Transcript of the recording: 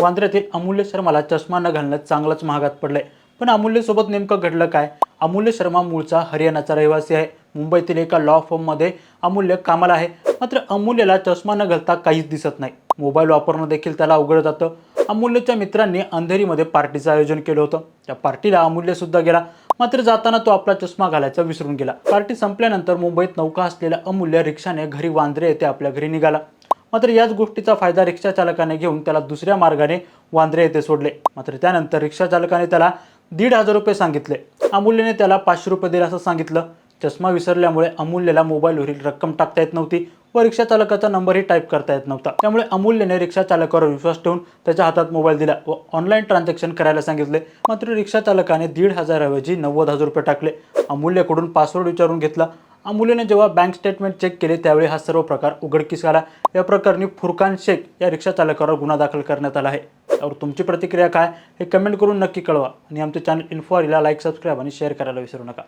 वांद्र्यातील अमूल्य शर्माला चष्मा न घालण्यात चांगलाच महागात पडलंय. पण अमूल्यसोबत नेमकं घडलं काय? अमूल्य शर्मा मूळचा हरियाणाचा रहिवासी आहे. मुंबईतील एका लॉ फॉर्ममध्ये अमूल्य कामाला आहे. मात्र अमूल्यला चष्मा न घालता काहीच दिसत नाही. मोबाईल वापरणं देखील त्याला अवघड जातं. अमूल्यच्या मित्रांनी अंधेरीमध्ये पार्टीचं आयोजन केलं होतं. त्या पार्टीला अमूल्य सुद्धा गेला. मात्र जाताना तो आपला चष्मा घालायचा विसरून गेला. पार्टी संपल्यानंतर मुंबईत नौका असलेला अमूल्य रिक्षाने घरी वांद्रे येथे आपल्या घरी निघाला. मात्र याच गोष्टीचा फायदा रिक्षा चालकाने घेऊन त्याला दुसऱ्या मार्गाने वांद्रे येथे सोडले. मात्र त्यानंतर रिक्षा चालकाने त्याला दीड हजार रुपये सांगितले. अमूल्यने त्याला पाचशे रुपये दिले असं सांगितलं. चष्मा विसरल्यामुळे अमूल्यला मोबाईलवरील रक्कम टाकता येत नव्हती व रिक्षा चालकाचा नंबरही टाईप करता येत नव्हता. त्यामुळे अमूल्यने रिक्षा चालकावर विश्वास ठेवून त्याच्या हातात मोबाईल दिला व ऑनलाईन ट्रान्झॅक्शन करायला सांगितले. मात्र रिक्षा चालकाने दीड हजाराऐवजी नव्वद हजार रुपये टाकले. अमूल्यकडून पासवर्ड विचारून घेतला अमूल्यने जेव्हा बँक स्टेटमेंट चेक केले त्यावेळी हा सर्व प्रकार उघडकीस आला. या प्रकरणी फुरकान शेख या रिक्षा चालकावर गुन्हा दाखल करण्यात आला आहे. त्यावर तुमची प्रतिक्रिया काय हे कमेंट करून नक्की कळवा. आणि आमचे चॅनल इन्फॉरीला लाईक सबस्क्राईब आणि शेअर करायला विसरू नका.